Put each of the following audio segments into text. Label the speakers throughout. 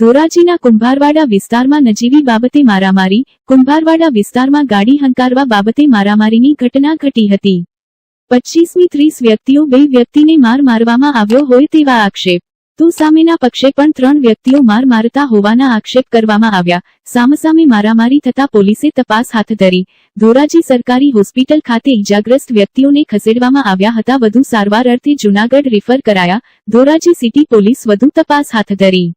Speaker 1: ધોરાજીના કુંભારવાડા વિસ્તારમાં નજીવી બાબતે મારામારી, કુંભારવાડા વિસ્તારમાં ગાડી હંકારવા બાબતે મારામારીની ઘટના ઘટી હતી. પચ્ચીસમી ત્રીસ વ્યક્તિઓ બે વ્યક્તિને માર મારવામાં આવ્યો હોય તેવા આક્ષેપ. તો સામેના પક્ષે પણ ત્રણ વ્યક્તિઓ માર મારતા હોવાના આક્ષેપ કરવામાં આવ્યા. સામસામે મારામારી થતા પોલીસે તપાસ હાથ ધરી. ધોરાજી સરકારી હોસ્પિટલ ખાતે ઇજાગ્રસ્ત વ્યક્તિઓને ખસેડવામાં આવ્યા હતા. વધુ સારવાર અર્થે જૂનાગઢ રિફર કરાયા. ધોરાજી સિટી પોલીસ વધુ તપાસ હાથ ધરી.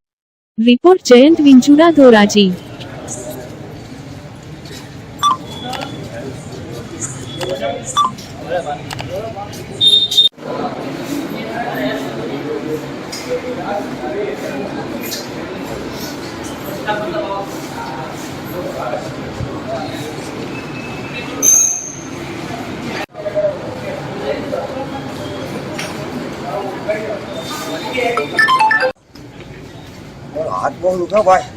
Speaker 1: રિપોર્ટ જયંત વિંચુડા ધોરાજી.
Speaker 2: બહુ દુખે ભાઈ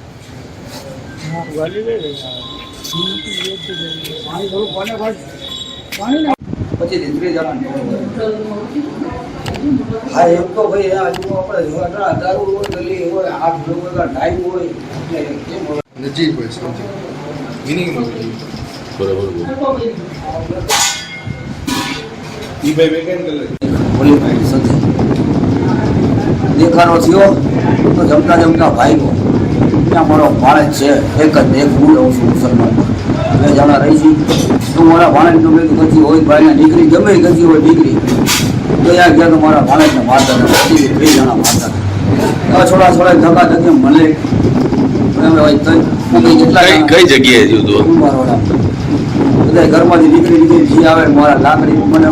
Speaker 2: પછી દીકરી જવાનું હા એમ તો ભાઈ આ હજુ આપણે જોવા દારૂ હોય ગલી હોય હાથ હોય ટાઈમ હોય એટલે કેમ
Speaker 3: નજીક હોય સમજી? મિનિંગ
Speaker 4: બરાબર બોલ.
Speaker 3: ઈ ભાઈ વેકેન કરે
Speaker 2: બોલી ભાઈ સતી દેખાડો થયો તો જમતા જમતા ભાઈ ત્યાં મારો ભાણેજ છે એક જ એક હું રહું છું મુસલમાન. બે જણા રહી છે તો મારા ભાણેજ ગમે ગતિ હોય ભાઈને દીકરી ગમે ગતિ હોય દીકરી. તો ત્યાં ગયા તો મારા ભાણેજને મારતા બે જણા મારતા છોડા છોડા ધક્કા ધક્કી મળે
Speaker 4: કઈ જગ્યાએ થયું હતું.
Speaker 2: બધા ઘરમાંથી દીકરી દીકરી જે આવે મારા લાકડી મને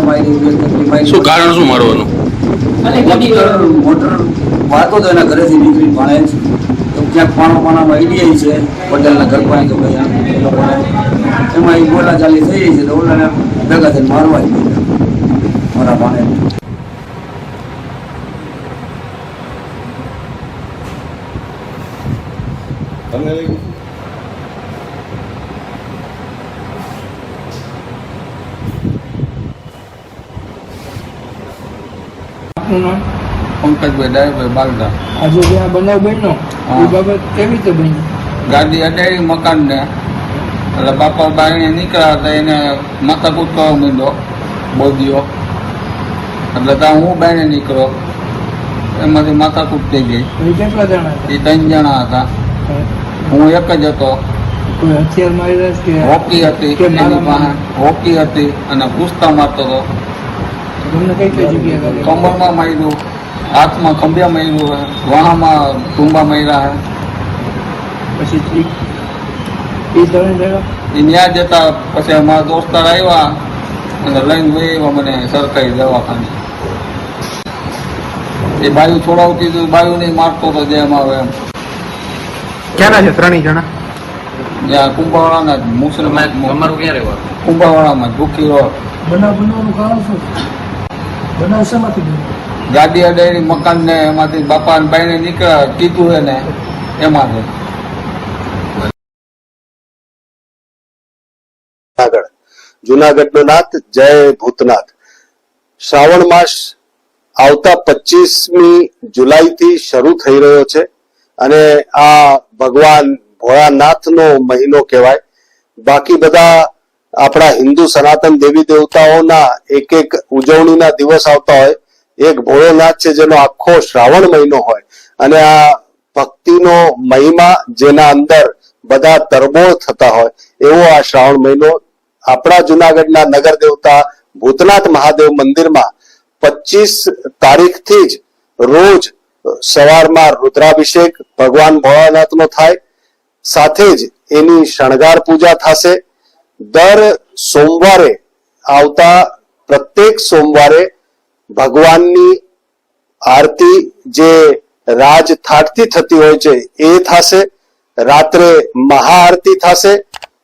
Speaker 4: શું કારણ શું મારવાનું?
Speaker 2: મોટર મોટર વાતો તો એના ઘરેથી નીકળી પાણે જ. તો ક્યાંક પાણા પાણામાં આઈડિયા છે પટેલના ઘર પાસે તો ભાઈ એમાં એ બોલા ચાલી થઈ છે તો ઓલાને ભેગા થઈને મારવા મારા ભાણે.
Speaker 5: આપનું નામ
Speaker 6: પંકજભાઈ ડાયભાઈ બાલદા.
Speaker 5: આજે જે આ બનાવ બન્યો એ બાબત કેવી રીતે બની?
Speaker 6: ગાડી અડાડી મકાનને. એટલે બાપા બાઈને નીકળ્યા હતા એને માથા કૂટ કરવા માંડ્યો બોધ્યો એટલે ત્યાં હું બાઈને નીકળ્યો. એમાંથી માથા થઈ ગઈ.
Speaker 5: કેટલા જણા
Speaker 6: એ ત્રણ જણા હતા. હું એક જ હતો. હોકી હતી? હોકી હતી અને પૂછતા મારતો હતો.
Speaker 5: તમને કઈ કઈ જગ્યાએ
Speaker 6: કમરમાં માર્યું હાથમાં ખંભ્યા માર્યું હે વાહામાં ટુંબા માર્યા
Speaker 5: પછી એ
Speaker 6: જતા પછી અમારા દોસ્તાર આવ્યા અને લઈને આવ્યા મને સરકારી દવાખાને. એ બાયુ છોડાવતી હતી બાયુ નહીં મારતો હતો જેમાં આવે એમ.
Speaker 7: ક્યાંના છે? ત્રણેય જણા?
Speaker 6: ત્યાં કુંભાવાળાના જ મુસ્લિમ
Speaker 4: અમારું ક્યાં રહેવાનું?
Speaker 6: કુંભાવાળામાં ભૂખી રોડ
Speaker 5: બનાવ બનાવવાનું કારણ શું? બનાવ શેમાંથી
Speaker 6: ગાડી અડાડી મકાન ને એમાંથી બાપા ને બાઈને નીકળ્યા કીધું એને એમાંથી
Speaker 8: આગળ જુનાગઢનો નાથ જય ભૂતનાથ. શ્રાવણ માસ આવતા પચીસમી જુલાઈથી શરૂ થઈ રહ્યો છે અને આ ભગવાન ભોળાનાથનો મહિનો કહેવાય. બાકી બધા આપણા હિન્દુ સનાતન દેવી દેવતાઓના એક એક ઉજવણીના દિવસ આવતા હોય. એક ભોળોનાથ છે જેનો આખો શ્રાવણ મહિનો હોય. અને આ ભક્તિનો મહિમા જેના અંદર બધા તરબોળ થતા હોય, એવો આ શ્રાવણ મહિનો આપણા જુનાગઢના નગર દેવતા ભૂતનાથ મહાદેવ મંદિરમાં પચીસ તારીખથી જ રોજ સવારમાં રુદ્રાભિષેક ભગવાન ભોળાનાથનો થાય. સાથે જ એની શણગાર પૂજા થશે. દર સોમવારે, આવતા પ્રત્યેક સોમવારે ભગવાનની આરતી જે રાજ થાટથી થતી હોય છે, એ થશે. રાત્રે મહાઆરતી થશે.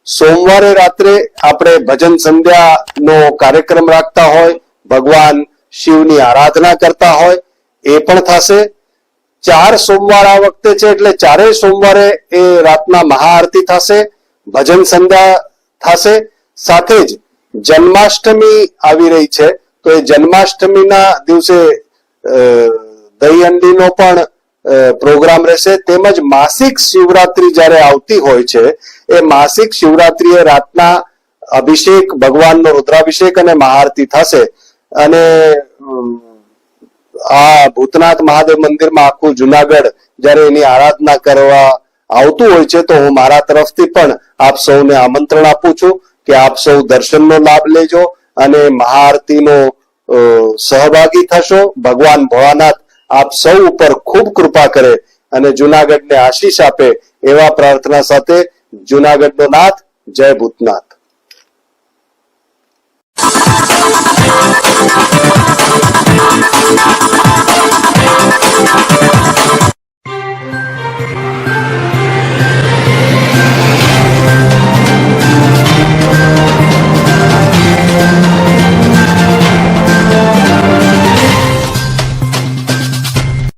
Speaker 8: સોમવારે રાત્રે આપણે ભજન સંધ્યાનો કાર્યક્રમ રાખતા હોય, ભગવાન શિવની આરાધના કરતા હોય, એ પણ થશે. ચાર સોમવાર આ વખતે છે, એટલે ચારેય સોમવારે એ રાતના મહાઆરતી થશે. ભજન સંધ્યા થશે. સાથે જ જન્માષ્ટમી આવી રહી છે. તો એ જન્માષ્ટમીના દિવસે દહીં હંડીનો પણ પ્રોગ્રામ રહેશે. તેમજ માસિક શિવરાત્રી જ્યારે આવતી હોય છે, એ માસિક શિવરાત્રીએ રાતના અભિષેક, ભગવાનનો રુદ્રાભિષેક અને મહાઆરતી થશે. અને આ ભૂતનાથ મહાદેવ મંદિરમાં આખું જુનાગઢ જ્યારે એની આરાધના કરવા આવતું હોય છે તો હું મારા તરફથી પણ આપ સૌને આમંત્રણ આપું છું કે આપ સૌ દર્શનનો લાભ લેજો અને મહાઆરતીનો સહભાગી થશો. ભગવાન ભોળાનાથ આપ સૌ ઉપર ખૂબ કૃપા કરે અને જુનાગઢને આશીષ આપે એવા પ્રાર્થના સાથે જુનાગઢનો નાથ, જય ભૂતનાથ.
Speaker 9: Thank